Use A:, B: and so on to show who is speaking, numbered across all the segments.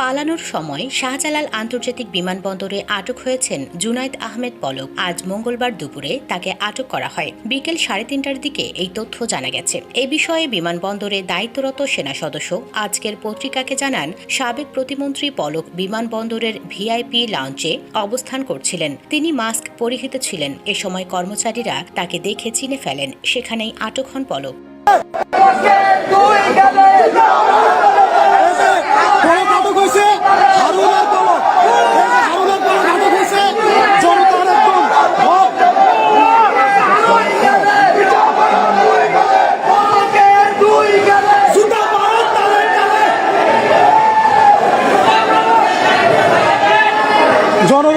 A: পালানোর সময় শাহজালাল আন্তর্জাতিক বিমানবন্দরে আটক হয়েছেন জুনাইদ আহমেদ পলক। আজ মঙ্গলবার দুপুরে তাকে আটক করা হয়। বিকেল সাড়ে তিনটার দিকে এই তথ্য জানা গেছে। এ বিষয়ে বিমানবন্দরে দায়িত্বরত সেনা সদস্য আজকের পত্রিকাকে জানান, সাবেক প্রতিমন্ত্রী পলক বিমানবন্দরের ভিআইপি লাউঞ্জে অবস্থান করছিলেন। তিনি মাস্ক পরিহিত ছিলেন। এ সময় কর্মচারীরা তাকে দেখে চিনে ফেলেন। সেখানেই আটক হন পলক
B: আটক হয়েছে হারুনের পলক এই যে হারুনের পলক আটক হয়েছে জনতার একদম হক। জুতা মারো, তালে, তালে। জনরোষ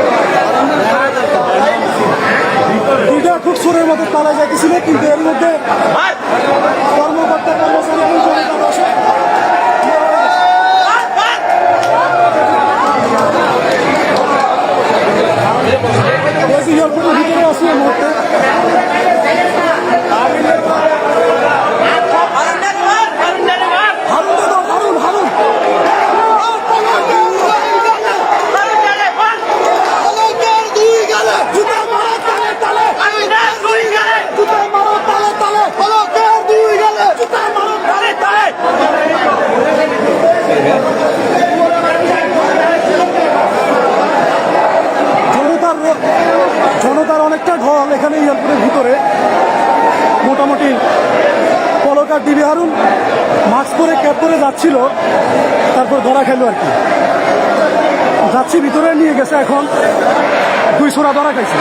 B: খুব সুরের মতো পালা যাইতেছিল কিন্তু এর মধ্যে কর্মকর্তা কর্মচারী ভিতরে আসি এই মুহূর্তে। পলকার ডিবি হারুন মাস্ক পরে ক্যাপ পরে যাচ্ছিল, তারপর ধরা খেলো আর কি। যাচ্ছি, ভিতরে নিয়ে গেছে এখন। দুই সোরা ধরা খাইছে।